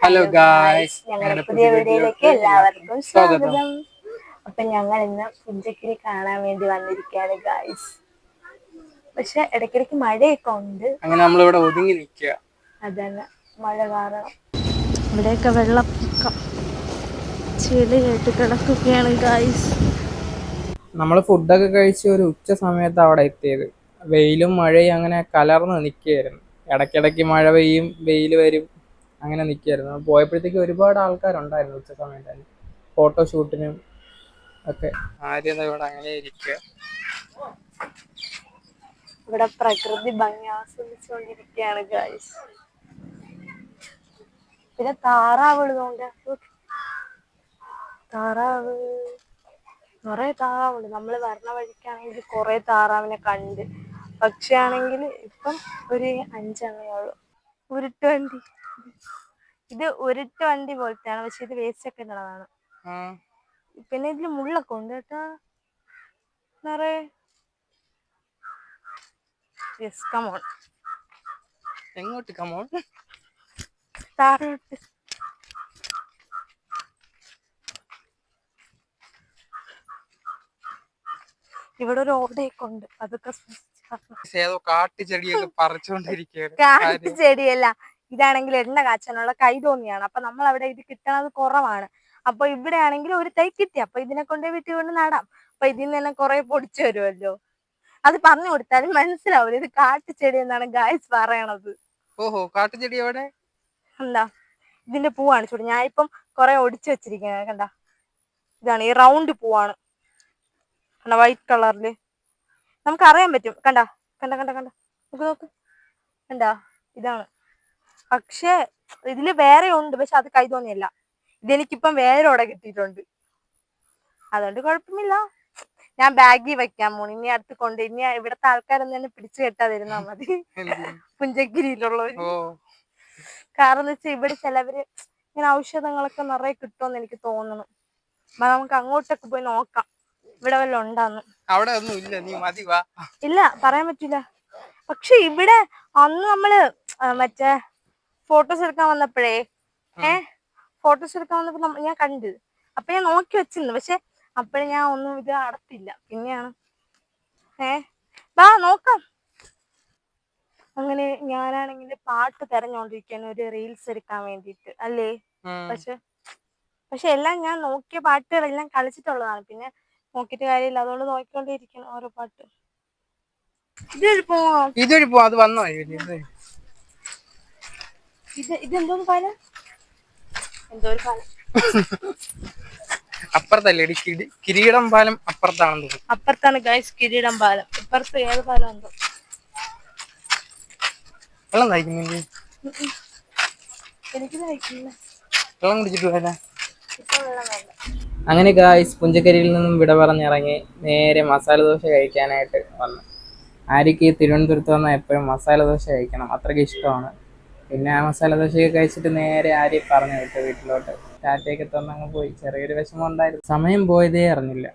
Hello guys ഞങ്ങളുടെ പുതിയ വീഡിയോയിലേക്ക് എല്ലാവർക്കും സ്വാഗതം. അപ്പൊ ഞങ്ങൾ ഇന്ന് പുഞ്ചക്കിരി കാണാൻ വേണ്ടി വന്നിരിക്കുകയാണ് ഗായ്സ് പക്ഷെ ഇടയ്ക്കിടയ്ക്ക് മഴയൊക്കെ ഉണ്ട്. അങ്ങനെ നമ്മളിവിടെ ഒതുങ്ങി നിൽക്കുക. അതന്നെ. മഴ കാരണം. ഇവിടെയൊക്കെ വെള്ളപ്പൊക്കം ചെളി കേട്ട് കിടക്കുകയാണ് ഗായ്സ് നമ്മൾ ഫുഡൊക്കെ കഴിച്ച് ഒരു ഉച്ച സമയത്ത് അവിടെ എത്തിയത്. വെയിലും മഴയും അങ്ങനെ കലർന്ന് നിൽക്കുകയായിരുന്നു. ഇടയ്ക്കിടയ്ക്ക് മഴ പെയ്യും വെയിൽ വരും. അങ്ങനെ നിൽക്കുകയായിരുന്നു. പോയപ്പോഴത്തേക്ക് ഒരുപാട് ആൾക്കാരുണ്ടായിരുന്നു ഉച്ച തന്നെ. ഫോട്ടോഷൂട്ടിനും ഒക്കെ. ആര്യത ഇവിടെ അങ്ങനെ ഇരിക്കുക. ഇവിടെ പ്രകൃതി ഭംഗി ആസ്വദിച്ചുകൊണ്ടിരിക്കുകയാണ് ഗായ്സ് പിന്നെ താറാവ് ഉള്ളതുകൊണ്ട് താറാവ്. കുറെ താറാവുണ്ട്. നമ്മൾ വരണ വഴിക്കാണെങ്കിൽ കുറെ താറാവിനെ കണ്ട്. പക്ഷെ ആണെങ്കിൽ ഇപ്പം ഒരു അഞ്ചെണ്ണേ ഉള്ളൂ. ഉരുട്ട് ഇത് ഒരിട്ട വണ്ടി പോലത്തെയാണ്. പക്ഷെ ഇത് വേസ്റ്റ് ഒക്കെ ഉള്ളതാണ് പിന്നെ ഇതിൽ മുള്ളൊക്കെ ഉണ്ട് കേട്ടോ. നിറയെ. യെസ് കമോൺ എങ്ങോട്ട് കമോൺ താഴോട്ട്. ഇവിടെ ഒരു ഓടയൊക്കെ ഉണ്ട്. അതൊക്കെ പറിച്ചുകൊണ്ടിരിക്കുകയാണ് കാറ്റ് ചെടിയല്ല ഇതാണെങ്കിൽ എണ്ണ കാച്ചാനുള്ള കൈതോന്നിയാണ്. അപ്പൊ നമ്മൾ അവിടെ ഇത് കിട്ടണത് കുറവാണ്. അപ്പൊ ഇവിടെ ആണെങ്കിൽ ഒരു തൈ കിട്ടി. അപ്പൊ ഇതിനെ കൊണ്ടേ വീട്ടിൽ കൊണ്ട് നടാം. അപ്പൊ ഇതിൽ നിന്ന് തന്നെ കുറെ പൊടിച്ചു വരുമല്ലോ. അത് പറഞ്ഞു കൊടുത്താലും മനസ്സിലാവില്ല ഇത് കാട്ടുചെടി എന്നാണ് ഗായ്സ് പറയണത്. ഓഹോ കാട്ടുചെടി എവിടെ? എന്താ ഇതിന്റെ പൂവാണ് ചൂട്. ഞാൻ ഇപ്പം കുറെ ഒടിച്ചു വെച്ചിരിക്കുന്നത്. കണ്ട? ഇതാണ് ഈ റൗണ്ട് പൂവാണ്. കണ്ട? വൈറ്റ് കളറിൽ നമുക്ക് അറിയാൻ പറ്റും. കണ്ട? കണ്ട കണ്ട കണ്ട? നമുക്ക് നോക്ക്. കണ്ടാ? ഇതാണ്. പക്ഷെ ഇതിൽ വേറെ ഉണ്ട് പക്ഷെ അത് കൈ തോന്നിയല്ല. ഇതെനിക്കിപ്പം വേരോടെ കിട്ടിയിട്ടുണ്ട്. അതുകൊണ്ട് കുഴപ്പമില്ല. ഞാൻ ബാഗിൽ വെക്കാൻ പോണു ഇനി അടുത്ത് കൊണ്ട് ഇനി ഇവിടത്തെ ആൾക്കാരൊന്നും തന്നെ പിടിച്ചു കെട്ടാതിരുന്നാ മതി? പുഞ്ചഗിരിയിലുള്ളവര് കാരണം എന്ന് വെച്ചാൽ ഇവിടെ ചിലവര് ഇങ്ങനെ ഔഷധങ്ങളൊക്കെ നിറയെ കിട്ടുമെന്ന് എനിക്ക് തോന്നുന്നു അപ്പൊ നമുക്ക് അങ്ങോട്ടൊക്കെ പോയി നോക്കാം. ഇവിടെ വല്ല ഉണ്ടാന്ന്. അവിടെ ഒന്നും ഇല്ല. നീ മതി വാ. ഇല്ല പറയാൻ പറ്റില്ല പക്ഷെ ഇവിടെ അന്ന് നമ്മൾ മറ്റേ ഫോട്ടോസ് എടുക്കാൻ വന്നപ്പോഴേ ഏ ഫോട്ടോസ് എടുക്കാൻ വന്നപ്പോ ഞാൻ കണ്ടു അപ്പൊ ഞാൻ നോക്കി വെച്ചിരുന്നു. പക്ഷെ അപ്പോഴേ ഞാൻ ഒന്നും ഇത് അടത്തില്ല. പിന്നെയാണ് ഏ വാ നോക്കാം. അങ്ങനെ ഞാനാണെങ്കിൽ പാട്ട് തെരഞ്ഞോണ്ടിരിക്കാൻ ഒരു റീൽസ് എടുക്കാൻ വേണ്ടിട്ട് അല്ലേ. പക്ഷെ പക്ഷെ എല്ലാം ഞാൻ നോക്കിയ പാട്ടുകളെല്ലാം കളിച്ചിട്ടുള്ളതാണ്. പിന്നെ നോക്കിയിട്ട് കാര്യമില്ല. അതുകൊണ്ട് നോക്കിക്കൊണ്ടേ ഇരിക്കണം ഓരോ പാട്ട്. ഇതൊരു പോവാം. ഇതൊരു പോ അത് വന്നോ? ഇത് ഇത് ഇതെന്തോന്ന് പാലം? എന്തോ ഒരു പാലം. അപ്പുറത്തല്ലേ ഇടി കിരീടം പാലം അപ്പുറത്താണെന്ന് തോന്നുന്നു. അപ്പുറത്താണ് ഗൈസ് കിരീടം പാലം. ഇപ്പുറത്ത് ഏത് പാലം ഉണ്ടോ? വെള്ളം കഴിക്കുന്നില്ലേ എനിക്ക് കഴിക്കില്ല വെള്ളം കുടിച്ചിട്ട് അങ്ങനെ ഗായ്സ് പുഞ്ചക്കരിയിൽ നിന്നും വിട പറഞ്ഞിറങ്ങി നേരെ മസാല ദോശ കഴിക്കാനായിട്ട് വന്നു. ആര്യക്ക് ഈ തിരുവനന്തപുരത്ത് വന്നാൽ എപ്പോഴും മസാല ദോശ കഴിക്കണം. അത്രയ്ക്ക് ഇഷ്ടമാണ്. പിന്നെ ആ മസാല ദോശയൊക്കെ കഴിച്ചിട്ട് നേരെ ആരെയും പറഞ്ഞു വിട്ടു വീട്ടിലോട്ട്. ടാറ്റയൊക്കെ തന്നങ്ങ് പോയി. ചെറിയൊരു വിഷമം ഉണ്ടായിരുന്നു. സമയം പോയതേ അറിഞ്ഞില്ല.